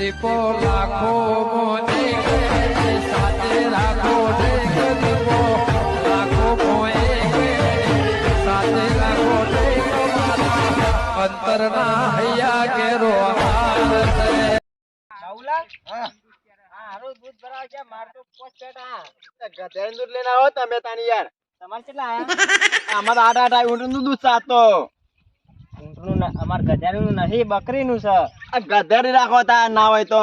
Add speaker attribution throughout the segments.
Speaker 1: દીપો લાખો મોને સાથે રાખો દીપો લાખો મોએ સાથે રાખો અંતરના હૈયા કેરો હાર
Speaker 2: હા. હારું દૂધ ભરાવ છે માર તો પોચ પેટા ગધેડ દૂધ લઈને આવો તમે તાની યાર. તમારે કેટલા આયા? અમાર આઠ આઠ આવ્યું ઊંટનું દૂધ સાતો ઊંટનું અમાર ગધેડનું નહીં બકરીનું છે. આ ગધેડી રાખો તા ના હોય તો.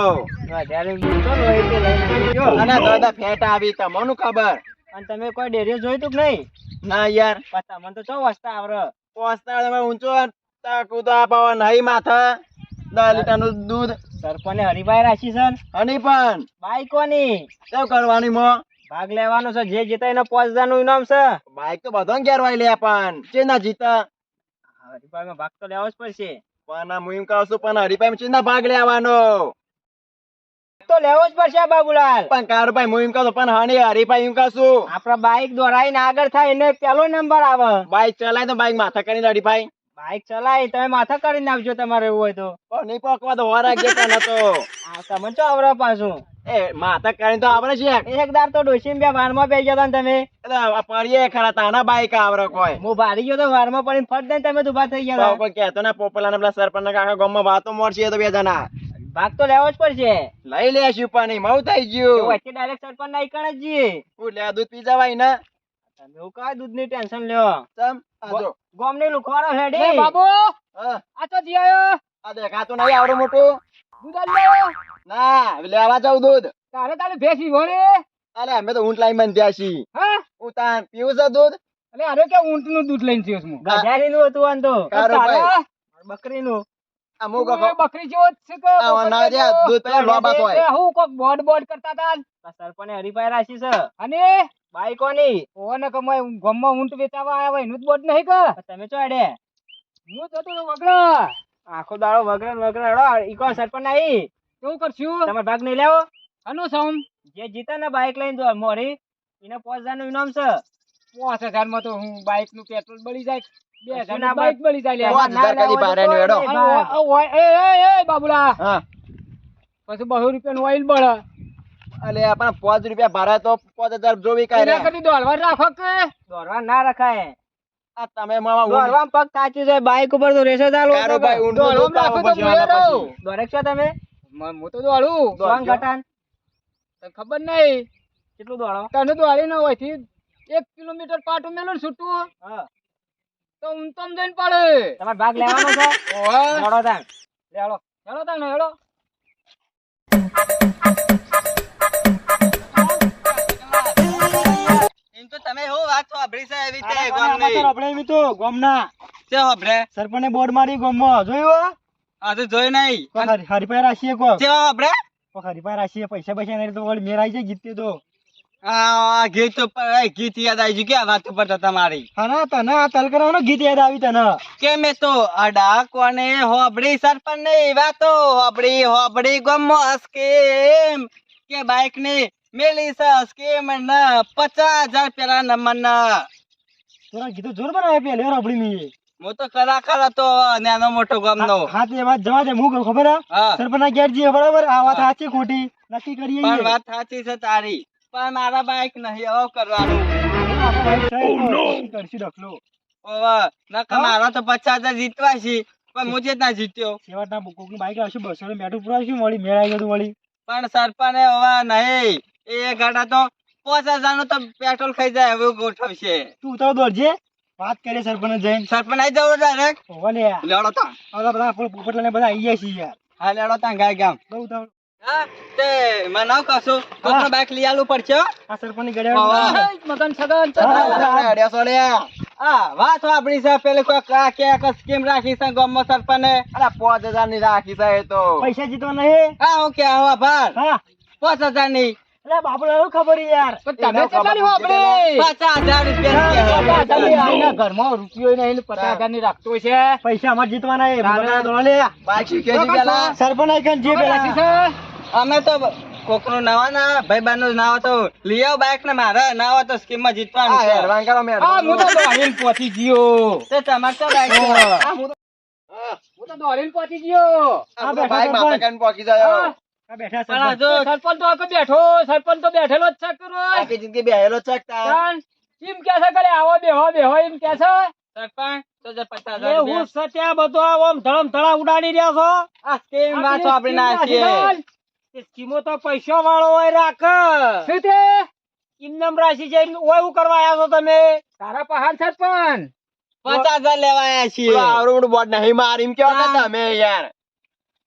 Speaker 2: અને દાદા ફેટ આવી તમને ખબર? અને તમે કોઈ ડેરીઓ જોઈ તું નહીં? ના યાર. તમને તો ચો વસ્તા આવરે વસ્તા તમે ઊંચો તો આપાવા નહીં માથા. દસ લીટરનું દૂધ. સરપંચે હરીભાઈ રાખી છે હની પણ. બાઈક કોની? શું કરવાની મો. ભાગ લેવાનો છે જે જીતા એનો પાંચ હજારનું ઇનામ છે. બાઈક તો બધો ઘેરવાઈ લે પણ. જે ના જીતા? હરીભાઈ માં ભાગ તો લેવો જ પડશે. પણ આ હું એમ કહું છું પણ હરીફાઈમાં ચિંતા ભાગ લેવાનો? તો લેવો જ પડશે બાબુલાલ. પણ કારુભાઈ હું એમ કહું પણ હની હરીભાઈ એમ કહું આપડા બાઈક દોરાઈને આગળ થાય એને પેલો નંબર આવે. બાઈક ચલાય તો બાઈક માથા કરીને હરીભાઈ બાઈક ચલાય તમે માથા કરીને આવજો તમારે એવું હોય તો. નહીં પકવા તો હોરા કે તને તો આ તમને તો આવડે પાછું? એ માથા કરીને તો આવડે છે. એકદાર તો ડોશીમ બે વારમાં બેસી જતા ને તમે. પડીએ ખરા તાના બાઈક આવડે કોઈ. હું ભારી ગયો તો વારમાં પડીને ફટ દઈને તમે ઊભા થઈ ગયા કોઈ કહેતો ના પોપલા ને પેલા સરપંચ કાકા ગામમાં વાતો મળશે તો બે જણા. ભાગ તો લેવો જ પડશે. લઈ લેશું પણ નહીં મઉ થઈ ગયું. વચ્ચે ડાયરેક્ટ સરપંચ ના ઈકણ જ જઈએ. હું લે દૂધ પી જવાય ને. તમે હું દૂધની ટેન્શન લ્યો. તમ આજો ગોમ લુખવારો હેડી એ બાબુ આ તો જીયો આ દેખાતું નહીં આવડો મોટો. દૂધ આલ્યો ના લેવા જાવ દૂધ. તારે તારે ભેંસ વિહોણે અરે અમે તો ઊંટ લાઈન બંધ્યા છીએ. હા? હું તાન પીવું છે દૂધ? અરે અરે કે ઊંટનું દૂધ લઈને થયો છું ગજારી નું હતું આન તો. બકરી નું બકરી જેવો જ છે કે ના રે દૂધ પેલા લોબા હોય. હું કોક બોડ બોડ કરતા હતા સરપંચ હરીભાઈ રાશી છે. અને બાઈ કોની? ઓને કમાય ગમમાં ઊંટ વેચાવા આવ્યા હોય એનું જ બોડ નહીં કે તમે ચો અડે હું જતો તો વગડો આખો દાડો વગડે ને વગડે અડો ઈકો સરપંચ આવી કેવું કરશું? તમારે ભાગ નહીં લેવો? અનુ સોમ. જે જીતા ને બાઈક લઈને જો મોરી એને પાંચ હજારનું ઇનામ છે. પાંચ હજારમાં તો હું બાઈકનું પેટ્રોલ બળી જાય. બે હજાર ના બાઈક બળી જાય નું બાબુલા. પછી બસો રૂપિયા નું ઓઇલ બળે. અલે આપણા પાંચ રૂપિયા ભાડા તો પાંચ હજાર જોવી કાઢે કદી દોડવા રાખો કે? દોડવા ના રખાય. આ તમે મામા દોડવા પગ કાચી જાય બાઈક ઉપર તો રેસે ચાલો ભાઈ ઊંડો રાખો તો દોડેક છો તમે? હું તો દોડું. સોંગ ઘટાન તને ખબર નહીં કેટલું દોડો? તને દોડી ના હોયથી એક કિલોમીટર પાટું મેલું છૂટું. તો હું તમ જઈને પડે. તમારે ભાગ લેવાનો છે? ઓહો. તાન લેડો હેડો તાન હેડો એમ તો તમે હો વાત સાંભળી છે એવી તે ગામની. આપણે એમ તો ગામના. છે આપણે સરપંચે બોર્ડ મારી ગામમાં. જોયું આ તો જોઈ નહીં. હરીભાઈ રાશીએ કો છે આપણે હરીભાઈ રાશીએ પૈસા પૈસા નહીં તો વળી મેરાઈ જાય જીતે તો. આ ગીત યાદ આવી ગયું. કે વાત ઉપર તમારી હા તને આ તલ કરવાનો ગીત યાદ આવી તને. કે મેં તો અડા કોને હોબડી સરપંચ ને વાતો? હોબડી હોબડી ગમો સ્કીમ કે બાઈકની મેલી છે સ્કીમ ન પચાસ હજાર પેલા નંબર ન
Speaker 3: તોરા ગીતો જોર બનાવે પેલે રબડી મી.
Speaker 2: મો તો કલાકાર હતો નાનો મોટો ગામનો
Speaker 3: હા તે વાત જવા દે હું કહું ખબર હે?
Speaker 2: હા.
Speaker 3: સરપંચ ના બરાબર? આ વાત સાચી ખોટી? નક્કી કરીએ
Speaker 2: પણ વાત સાચી છે તારી. પણ મારા બાઈક નહીં હવે કરવાનું?
Speaker 3: કરશી ડકલો
Speaker 2: ઓવા ના મારા તો પચાસ હજાર જીતવા છે પણ મુજે ના જીત્યો.
Speaker 3: છેવટના કોકનું બાઈક આવશે બસો ને મેઠું પુરાવશું વળી મેળાઈ ગયું વળી.
Speaker 2: પણ સરપને ઓવા નહીં. એ ગાડા તો પાંચ હજારનું તો પેટ્રોલ ખાઈ જાય ગોઠવશે
Speaker 3: તું દોડજે. વાત કરીએ સરપંચ જઈને.
Speaker 2: સરપંચ આવી જવું ડાયરેક્ટ
Speaker 3: હોવા
Speaker 2: લેડો તા
Speaker 3: હવે બધા આપણે પોપટલાલ ને બધા આઈ છીએ યાર.
Speaker 2: હા લેડો તા ગાય ગામ.
Speaker 3: બહુ ઉતાવળ.
Speaker 2: હા તે મને નાવ કશું કોકનો બાઈક લઈ આલવું પડશે હો.
Speaker 3: આ સરપંચની
Speaker 2: વાહ.
Speaker 3: ગળે
Speaker 2: મગન સગન હા વાત આપડી છે પેલી કોઈક આ કે એક સ્કીમ રાખી છે ગામમાં સરપંચે અરે પાંચ હજારની રાખી છે એ તો.
Speaker 3: પૈસા જીતો નહીં
Speaker 2: હા? હું કે આવા ભાર
Speaker 3: હા.
Speaker 2: પાંચ હજારની
Speaker 3: એટલે બાપુ શું ખબર યાર?
Speaker 2: તમે કેટલાની વાપરી પચાસ હજાર રૂપિયા ઘરમાં રૂપિયો નહીં પચાસની રાખતો છે.
Speaker 3: પૈસા અમારે જીતવાના એ બધા દોડો લે.
Speaker 2: બાઈક શીખે છે પેલા?
Speaker 3: સરપંચ આઈકન જે પેલા.
Speaker 2: અમે તો કોકનું નવા ના ભાઈ બહેનનું નાવ તો લઈ આવ બાઈક ને મારે ના હોય તો સ્કીમમાં જીતવાનું છે. હા હું તો દોડીને પહોંચી ગયો. તે તમારે તો બાઈક હા, હું તો- દોડીને પહોંચી ગયો.
Speaker 3: આ.
Speaker 2: પહોંચી જાય
Speaker 4: બેઠા સરપંચ.
Speaker 5: તો આખો બેઠો સરપંચ તો બેઠેલો જ છે કરો.
Speaker 2: આખી જિંદગી બેહેલો
Speaker 5: તાણ એમ કે છે કરે આવો બેહો બેહો એમ કે છે?
Speaker 2: સરપંચ તો જે પચાસ
Speaker 4: એ હું સત્યા બધો આમ આમ ધડમ ધડા ઉડાડી રહ્યા છો?
Speaker 2: આ આપણે ના છીએ
Speaker 4: તો પૈસો વાળો હોય રાખ.
Speaker 5: શું તે
Speaker 4: ઇમનમ રાશિ છે ઓય હું કરવા આવ્યા છો તમે?
Speaker 5: તારા પહાડ સરપંચ.
Speaker 2: પચાસ હજાર લેવાયા છીએ. આવડું બોર્ડ નહીં માર કેવા તમે યાર?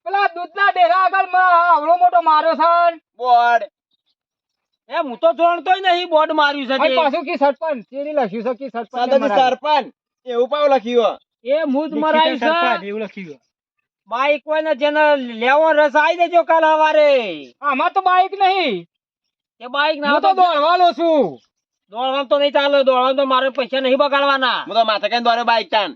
Speaker 5: પેલા દૂધના ડેરા આગળ આવડો મોટો માર્યો છે
Speaker 2: બોર્ડ.
Speaker 4: એ હું તો જોણતોય નહીં બોર્ડ માર્યું છે
Speaker 5: પાછું કી સરપંચ? ચેરી લખ્યું છે કી સરપંચ
Speaker 2: સરપંચ? એવું પાવ લખ્યું
Speaker 4: એ હું
Speaker 5: જ
Speaker 4: મરાયું છે એવું લખ્યું બાઈક હોય ને જેને લેવો રસ આવી દેજો કાલ સવારે.
Speaker 5: આમાં તો બાઈક નહીં.
Speaker 4: એ બાઈક ના
Speaker 5: હું તો દોડવાનો છું.
Speaker 4: દોડવાનું તો નહીં ચાલે દોડવાનું તો મારે પૈસા નહીં બગાડવાના.
Speaker 2: હું તો માથે કઈ દોરે બાઈક તાન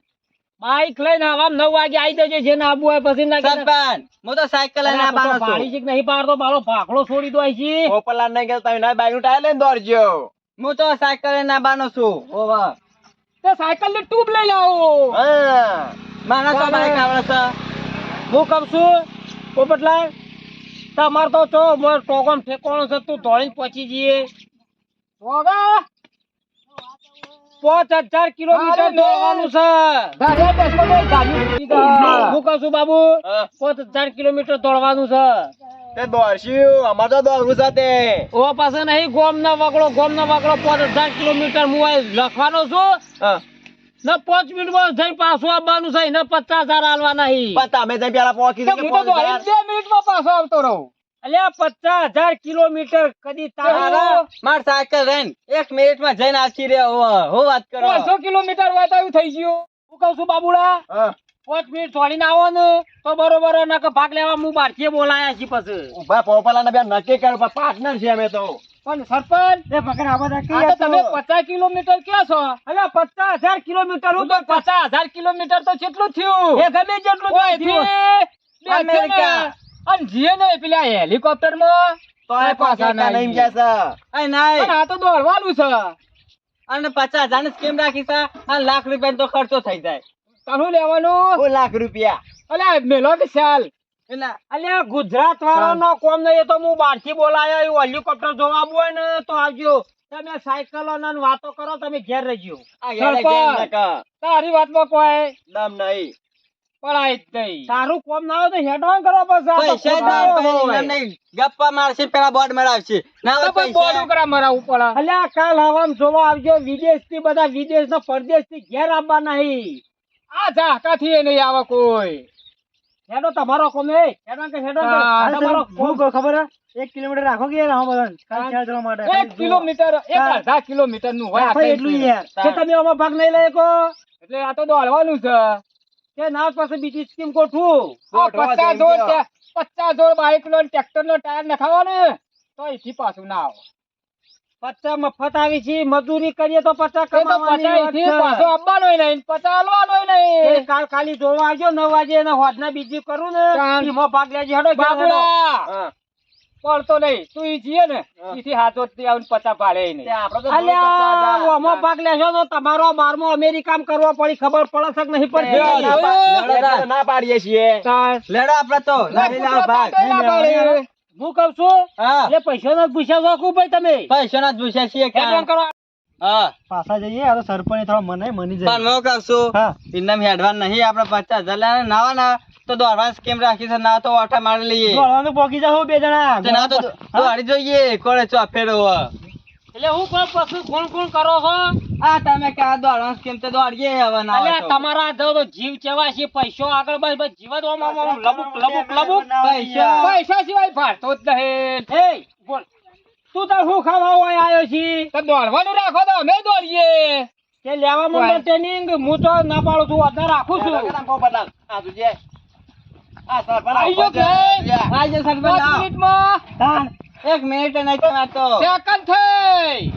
Speaker 4: બાઈક લઈને આવા નવ વાગે આવી જજો જે ના આબુ હોય પછી ના.
Speaker 2: સરપંચ હું તો સાયકલ લઈને
Speaker 4: તો
Speaker 2: આવવાનો છું.
Speaker 4: છે નહીં પાડતો? મારો ભાખડો છોડી દો અહીંથી.
Speaker 2: પોપરલાલ ને કે તમે ના બાઈકનું ટાયર લઈને દોડજો. હું તો સાયકલ લઈને આવવાનો છું. ઓવા
Speaker 5: તે સાયકલની ટ્યુબ લઈ લાવો.
Speaker 2: હા. મારા તો બાઈક આવડે છે.
Speaker 4: હું કહું છું પોપટલાલ તમારે તો ચો મોર ટોકમ ઠેકોણો છે તું દોડીને પહોંચી જઈએ.
Speaker 5: વગા
Speaker 4: પાંચ હજાર કિલોમીટર. દોડવાનું છે. હું. કહું છું બાબુ પાંચ હજાર કિલોમીટર દોડવાનું છે.
Speaker 2: તે દોડશું અમારે તો દોડવું છે તે.
Speaker 4: ઓ પાસે નહીં ગોમ ના વગડો ગોમ ના વગડો પાંચ હજાર કિલોમીટર હું લખવાનો છું. ના પાંચ મિનિટમાં જઈને પાછું આવવાનું છે ને પચાસ હજાર આલવા નહીં
Speaker 2: પણ તમે ત્યાં પેલા પહોંચી
Speaker 5: બે મિનિટમાં પાછો આવતો રહું.
Speaker 4: અલ્યા પચાસ હજાર કિલોમીટર કદી તારા
Speaker 2: માર સાયકલ રેન. એક મિનિટમાં જઈને આવતી રે હું વાત કરો.
Speaker 5: પાંચસો કિલોમીટર હોય તો થઈ ગયું
Speaker 4: હું. કહું છું બાબુડા પાંચ મિનિટ છોડીને આવો ને તો બરોબર ભાગ લેવા હું બારથી બોલાયા છી પછી.
Speaker 2: ઊભા પોપરલાલ બે નક્કી કર્યું પણ પાર્ટનર છે અમે તો.
Speaker 5: પણ સરપંચ
Speaker 4: એ
Speaker 5: તમે પચાસ કિલોમીટર ક્યાં છો?
Speaker 4: અલ્યા પચાસ હજાર કિલોમીટર
Speaker 5: હું તો પચાસ હજાર કિલોમીટર તો કેટલું થયું.
Speaker 4: એ ગમે જેટલું થયું.
Speaker 2: અમેરિકા.
Speaker 5: અને જીએ ને પેલા હેલિકોપ્ટરમાં
Speaker 2: તો પાછા નહીં. ગયા છે
Speaker 5: અને આ તો દોડવાનું છે.
Speaker 2: અને પચાસ હજાર સ્કીમ રાખી છે. અને લાખ રૂપિયા તો ખર્ચો થઈ જાય.
Speaker 5: તારું લેવાનું?
Speaker 2: લાખ રૂપિયા.
Speaker 5: અલે મેલો
Speaker 2: વિશાલ
Speaker 4: અલ્યા ગુજરાત વાળો નો કોમ નહીં એ તો હું બહારથી બોલાયો એવું હેલિકોપ્ટર જોવા હોય ને તો આવજો. તમે સાયકલો ને વાતો કરો તમે ઘેર રહેજો?
Speaker 5: તારી વાતમાં કોઈ?
Speaker 2: દમ નહીં.
Speaker 5: પડાય જ
Speaker 4: સારું કોમ ના હોય તો હેડવાન કરો પછી. આ તો
Speaker 2: પૈસા
Speaker 4: ખોટા
Speaker 2: ના
Speaker 4: હોય.
Speaker 2: એમ નહીં. ગપ્પા મારશે પેલા બોર્ડ મરાવશે ના હોય
Speaker 5: તો બોર્ડ કરા મરાવું પડે
Speaker 4: અલ્યા કાલ હવામ જોવા આવજો. વિદેશથી બધા વિદેશ ના પરદેશથી ઘેર આવવા નહીં.
Speaker 5: આ ઝાકા થી નહીં આવે કોઈ.
Speaker 4: હેડો તમારો કોમ એ. હેડો કે હેડો તમારો
Speaker 5: હું.
Speaker 4: કોમ. ખબર એક કિલોમીટર રાખો કે
Speaker 5: એક કિલોમીટર એક. અડધા કિલોમીટરનું હોય
Speaker 4: એટલું યાર. કે તમે આમાં ભાગ નહીં લઈ શકો.
Speaker 5: એટલે આ તો દોડવાનું છે.
Speaker 4: કે ના પાસે બીજી સ્કીમ ગોઠવું
Speaker 5: પચાસ
Speaker 2: જોર
Speaker 5: પચાસ જોર બાઇક લો ટ્રેક્ટર નો ટાયર નખાવો ને તો અહીંથી પાછું ના આવે
Speaker 4: પચાસ મફત આવી છે મજૂરી કરીએ તો પચાસ કમાવાની.
Speaker 5: પાછો આપવાનો નહીં પચાસ આલવાનો નહીં
Speaker 4: કાલ ખાલી જોવા આવજો નવ વાગે હોદના બીજી કરું ને. એમાં ભાગ લેજે હડો
Speaker 5: બાબુડા. પડતો નહીં. તું ઈ જીએ ને. ઈથી હાથો થી આવીને પાડે નહીં.
Speaker 4: અલ્યા ભાગ લેશો તો તમારો બારમો અમેરિકામાં કરવો પડી ખબર પડે છે નહીં પડતી?
Speaker 2: ના પાડીએ છીએ. લેડો તો ભાગ.
Speaker 4: હું. કઉ છું એટલે પૈસા નો પૂછ્યા છો ભાઈ તમે.
Speaker 2: પૈસા ના જ પૂછ્યા છીએ.
Speaker 4: પાછા જઈએ આ સરપંચ થોડા મને મની
Speaker 2: પણ હું કઉ છું ઇનામ હેડવાન નહીં આપડે પચાસ હજાર. નાવા ના તો દોડવા કેમ રાખી છે? ના તો ઓઠા મારી લઈએ.
Speaker 4: દોડવાનું પોકી જાવ બે જણા.
Speaker 2: ના તો દોડી જોઈએ. કોણે ચોફેરો
Speaker 4: એટલે હું કોણ પશુ કોણ કોણ કરો છો?
Speaker 2: આ તમે કે આ દોડવા સ્કીમ તો દોડીએ હવે ના એટલે
Speaker 4: તમારા જો તો જીવ ચેવા છે? પૈસો આગળ બસ બસ જીવ તો લબુક લબુક લબુક.
Speaker 2: પૈસા.
Speaker 5: પૈસા સિવાય ભાડતો જ નહીં.
Speaker 4: એ બોલ. તું તાર શું ખાવા હોય આવ્યો છી?
Speaker 5: તો દોડવાનું રાખો તો અમે દોડીએ.
Speaker 4: તે લેવા માંડો ટ્રેનિંગ હું તો ના પાડું છું અધર રાખું છું.
Speaker 2: આ તુજે. આ એક મિનિટ નહીં તમારે તો.
Speaker 5: સેકન્ડ થઈ.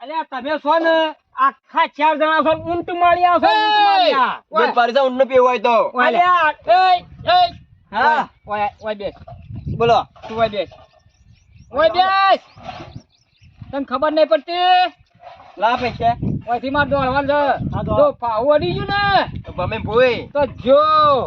Speaker 4: અલ્યા તમે છો ને આખા ચાર જણા છો ઊંટ માળ્યા છો ઊંટ માળ્યા.
Speaker 2: દૂધ પાડી જાવ, પીવું હોય તો.
Speaker 4: અલ્યા.
Speaker 5: એય, એય.
Speaker 2: હા.
Speaker 5: ઓય, ઓય બેસ.
Speaker 2: બોલો.
Speaker 5: તું ઓય બેસ. ઓય બેસ. તને ખબર નહીં પડતી?
Speaker 2: લા પૈસા
Speaker 5: ઓયથી માર દોડવાનું છે. જો પાવું અડી ગયું ને.
Speaker 2: તમે ભૂઈ
Speaker 5: તો જો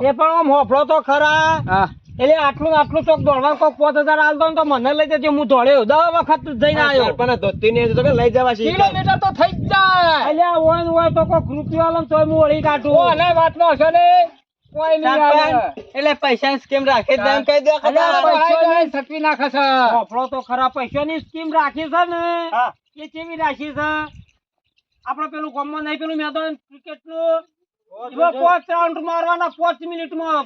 Speaker 4: એ પણ આમ હોફળો તો ખરા.
Speaker 5: હા.
Speaker 4: એટલે આટલું આટલું ચોક દોડવા કોક પાંચ હજાર આલતો તો મને લઈ જજો હું દોડ્યો. દસ વખત જઈને આવ્યો.
Speaker 2: પણ ધોતી ને તો લઈ જવા છે.
Speaker 5: કિલોમીટર તો થઈ જ જાય.
Speaker 4: એટલે હોય ને હોય તો કોક રૂપિયો આલમ તો હું ઓળી કાઢું.
Speaker 5: વાતનો હશે ને? કોઈ
Speaker 2: એટલે પૈસા સ્કીમ રાખી એમ કહી દો
Speaker 4: પૈસા
Speaker 5: પૈસા. સટવી નાખે છે.
Speaker 4: તો ખરા પૈસાની સ્કીમ રાખી છે ને. એ કેવી રાખી છે? આપણે પેલું ગામમાં નહીં પેલું મેદાન ક્રિકેટનું? એમાં પાંચ રાઉન્ડ મારવાના પાંચ મિનિટમાં.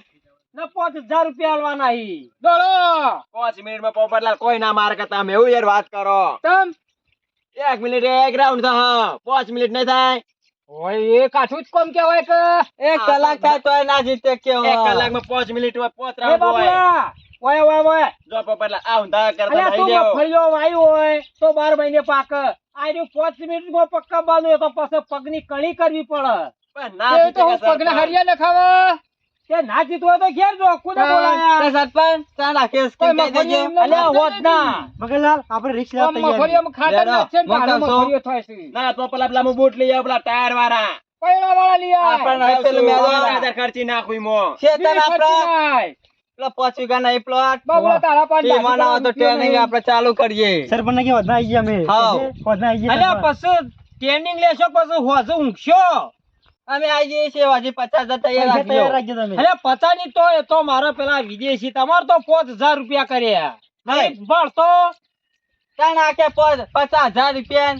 Speaker 4: ને પોચ હજાર રૂપિયા આલવાના ઈ.
Speaker 5: દોડો.
Speaker 2: પાંચ મિનિટમાં પોપટલાલ કોઈ ના મારે કે તમે એવું યાર વાત કરો.
Speaker 5: તમ.
Speaker 2: એક મિનિટ એક રાઉન્ડ થાય પાંચ મિનિટ નહીં થાય.
Speaker 5: ઓય એ કાઠું જ કોમ કેવાય કે.
Speaker 2: એક કલાક થાય તો ના જીતે કેવો એક કલાકમાં પાંચ મિનિટમાં પોચ રાઉન્ડ હોય.
Speaker 4: ઓય ઓય ઓય.
Speaker 2: જો પોપટલાલ આ ઊંધા કરતા
Speaker 4: તું
Speaker 2: લેવો.
Speaker 4: મગફળીઓ વાયુ હોય તો બાર મહિને પાક. આ રહ્યું પાંચ મિનિટમાં પક્કા બાંધો તો પછી પગની કળી કરવી પડે.
Speaker 2: ના
Speaker 5: તો હું પગના હરિયા નખાવે
Speaker 4: તે ના જીતવું તો ઘેર
Speaker 2: સરપંચ દેજો.
Speaker 4: હોત
Speaker 2: મગનલાલ આપણે રિક્ષા
Speaker 5: ખાતર થાય છે.
Speaker 2: તો પેલા પેલા બૂટ લઈ આવું પેલા ટાયર વાળા.
Speaker 5: લઈ
Speaker 2: પેલું મેદાન ખર્ચી નાખું એમાં.
Speaker 5: વીસ ખર્ચી
Speaker 2: પેલો પાંચ વીઘાના એ plot.
Speaker 5: બાબુલા તારા પાંચ
Speaker 2: એમાં ના હોય તો
Speaker 5: રૂપિયા
Speaker 2: આપણે ચાલુ કરીએ. હાવ.
Speaker 4: અલ્યા પછી ટ્રેનિંગ લેશો પછી હોજે ઊંઘશો.
Speaker 2: અમે આવી જઈએ છીએ હજી પચાસ હજાર તૈયાર રાખજો.
Speaker 4: અરે પચાસની તો એ તો મારો પેલા વિદેશી તમારે તો પાંચ હજાર રૂપિયા કર્યા.
Speaker 2: નહીં.
Speaker 4: નહીં ભરતો
Speaker 2: ત્યાં નાખે પચાસ હજાર રૂપિયા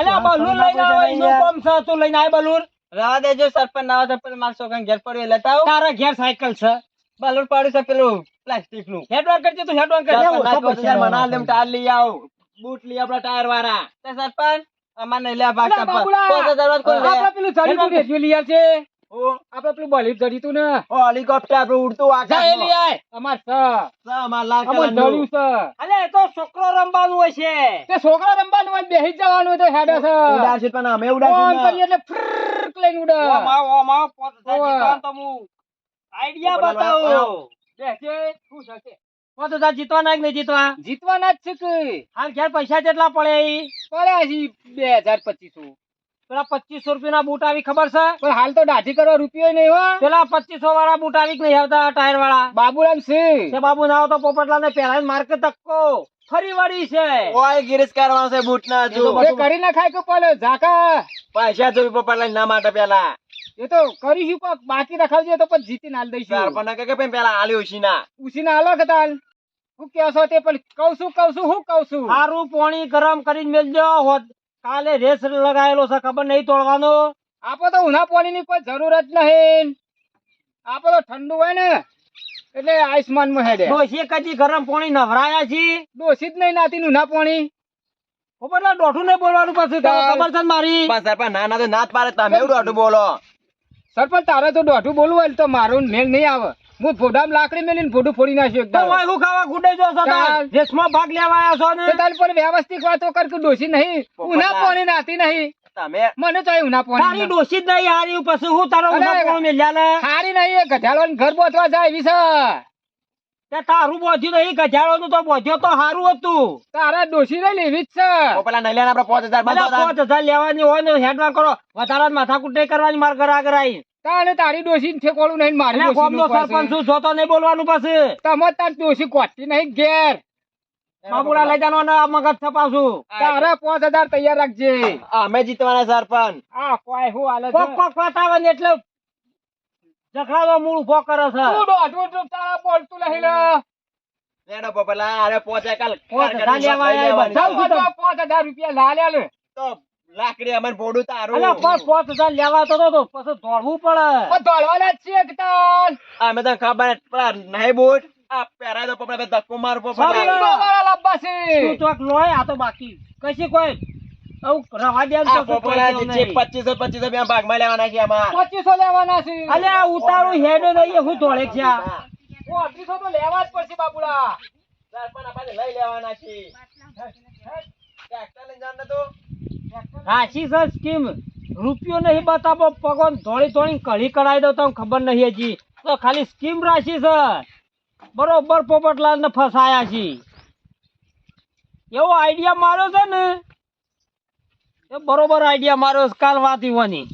Speaker 4: અલ્યા બલૂન લઈને આવો એનું કામ છે તું લઈને આય બલૂન.
Speaker 2: રવા દેજો સરપંચ ના આવે તો પેલું ઘેર પડ્યું લેતા આવો.
Speaker 4: તારા ઘેર સાયકલ છે.
Speaker 2: બલૂન પાડ્યું છે પેલું પ્લાસ્ટિકનું
Speaker 4: હેડવાન કરજે તું હેડવાન કરજે.
Speaker 2: સરપંચ ના દે, ટાયર લઈ આવું. બૂટ લઈ આપડા ટાયર વાળા. સરપંચ અમાર લે ભાગ
Speaker 5: અલા
Speaker 2: સરપંચ.
Speaker 5: બાબુલા,
Speaker 2: પાંચ હજાર વાત કોણ લે?
Speaker 5: આપણે પેલું જડીતું રેડિયો લઈ આવજે.
Speaker 2: હું?
Speaker 5: આપણે પેલું બલીફ જડીતું ને
Speaker 2: ઓ, હેલિકોપ્ટર આપણું ઉડતું
Speaker 4: જા એ
Speaker 2: આકાશમાં.
Speaker 5: અમાર સ.
Speaker 2: સા, અમાર લાલ
Speaker 5: અમાર
Speaker 2: કલરનું.
Speaker 5: જડ્યું છે.
Speaker 4: તો છોકરો રમવાનું હોય છે
Speaker 5: તે છોકરા રમવાનું હોય બેસી જવાનું હોય તો હેડે છે.
Speaker 2: ઉડાડશે પણ અમે ઉડાડશું
Speaker 5: ફોન
Speaker 2: ના.
Speaker 5: એટલે ફ્રરક લઈને ઉડે.
Speaker 4: ઓમ તો હું આઈડિયા બતાવો
Speaker 5: થશે?
Speaker 4: પાંચ હજાર જીતવાના કે નહીં જીતવા?
Speaker 5: જીતવાના જ છે કે.
Speaker 4: હાલ ઘેર પૈસા કેટલા પડે
Speaker 5: પડ્યા છે બે હજાર પચીસો.
Speaker 4: પેલા પચીસો રૂપિયા બૂટ આવી ખબર છે?
Speaker 5: પણ હાલ તો દાઢી કરવા રૂપિયો નહીં હો.
Speaker 4: પેલા પચીસો વાળા બૂટ આવી નહીં આવતા ટાયર વાળા?
Speaker 5: બાબુરામ
Speaker 4: સિંહ. બાબુ ના આવતો પોપટલા ને પેલા માર્ક ધક્કો. ફરી વળી છે.
Speaker 2: ઓય ગિરીશ કરવાનો છે બૂટ ના.
Speaker 5: કરી નાખાય કે પેલો ઝાકા.
Speaker 2: પૈસા જોઈ પોપટલાલ ના માટે પેલા
Speaker 5: એ તો કરીશું પણ બાકી રખાવજે તો પછી જીતી નાલ દઈશું.
Speaker 2: પણ કે પેલા આલ્યું ઉછીના.
Speaker 5: ના હાલો કે તાલ? હું કહો છો તે પણ કઉ છું કઉ છું હું કઉ છું.
Speaker 4: સારું પાણી ગરમ કરીને મેલજો કાલે રેસ લગાયેલો છે ખબર નહીં તોડવાનો.
Speaker 5: આપો તો ઉના પાણી ની કોઈ જરૂર જ નહીં. આપો તો ઠંડુ હોય ને એટલે આયુષ્માનમાં હેડે
Speaker 4: ડોશીએ કદી ગરમ પાણી નવરાયા છી?
Speaker 5: જ નહીં નાતી ઉના પાણી.
Speaker 4: પોપટલા દોઢું નહીં બોલવાનું પછી તને ખબર છે મારી?
Speaker 2: સરપંચ ના ના તો ના જ પાડે તમે એવું દોઢું બોલો.
Speaker 5: સરપંચ તારે તો દોઢું બોલવું હોય તો મારું મેળ નહીં આવે. હું ફોડામ લાકડી મેલીને ફોડું ફોડી નાખ્યો એકદમ.
Speaker 4: હું ખાવા ગુડે જો છો તાર? રેસમાં ભાગ લેવા આવ્યા છો ને?
Speaker 5: તો પર વ્યવસ્થિત વાતો કર કે ડોશી નહીં. ઉના પોણી નાતી નહીં.
Speaker 2: તમે
Speaker 5: મને તો ઉના
Speaker 4: તારી
Speaker 5: પાણી
Speaker 4: જ નહીં હારી પછી હું તારો ઉના પોણી મેલ્યા લે?
Speaker 5: હારી નહીં એ ને ઘર બોતવા જાય એવી છે
Speaker 4: તારું બોધ્યું નહીં ગજાળોનું તો બોધ્યો તો સારું હતું.
Speaker 5: તારા ડોશી ને લેવી જ છે.
Speaker 2: પેલા નહીં લેવાના આપણે પાંચ હજાર.
Speaker 4: પાંચ હજાર લેવાની હોય ને હેડમાં કરો. વધારે માથાકૂટ નહીં કરવાની માર ઘર આગળ આવી
Speaker 5: તારે તારી ડોસી ને ઠેકોળું નહીં મારી
Speaker 4: એટલે ગામનો સરપંચ છું જોતો નહીં બોલવાનું પછી?
Speaker 5: તમે તાર ડોસી કોટતી નહીં ઘેર.
Speaker 4: બાબુડા લઈ જવાનો ને મગજ છપાવશું.
Speaker 5: તારા પાંચ હજાર તૈયાર રાખજે.
Speaker 2: અમે જીતવાના સરપંચ.
Speaker 5: આ કોઈ હું હાલે
Speaker 4: કોક કોક ને એટલે ઝઘડાનો મૂળ ઊભો કરે છે.
Speaker 5: તું દોઢું તું તારા બોલતું નહીં લે.
Speaker 2: લેડો પપલા અરે પહોંચે કાલ
Speaker 4: હજાર લેવા આવ્યા
Speaker 2: લેવાની.
Speaker 4: બધા.
Speaker 5: ચાલ પાંચ હજાર રૂપિયા લાલ્યા લે.
Speaker 2: તો લાકડી અમને ભોડું તારું.
Speaker 4: અલ્યા પણ પાંચ હજાર લેવા તો તો પછી દોડવું પડે.
Speaker 5: પણ દોડવાના જ છીએ
Speaker 2: અમે તો ખબર પેલા નહીં બૂટ આ પહેરાય તો પોપડા ધક્કો માર પોપટલાલ.
Speaker 4: સારું.
Speaker 5: ડોવાળા લાવવા છે
Speaker 4: તું ચોક લોય આ તો બાકી. કશી કોઈ? રવા દે તો કોઈ
Speaker 2: પોપડા
Speaker 4: દેવું
Speaker 2: જે
Speaker 4: નહીં.
Speaker 2: પચીસો પચીસો બે ભાગમાં લેવાના છે અમાર
Speaker 5: પચીસો લેવાના છે.
Speaker 4: અલ્યા ઉતારું હેડ નહીં હું દોડે છે.
Speaker 5: અઢીસો તો લેવા જ પડશે
Speaker 2: સરપંચ આપણે લઈ લેવાના છે. ટ્રેક્ટર લઈને જાણ તો.
Speaker 4: રાશી છે સ્કીમ. રૂપિયો નહીં બતાવો, પગોન ધોળી ધોળી કઢી કરાવી દો તમને ખબર નહીં હજી. તો ખાલી સ્કીમ રાશી છે. બરોબર પોપટલાલ ને ફસાયા છે. એવો આઈડિયા માર્યો છે ને? એ બરોબર આઈડિયા માર્યો કાલ વાત ઈવાની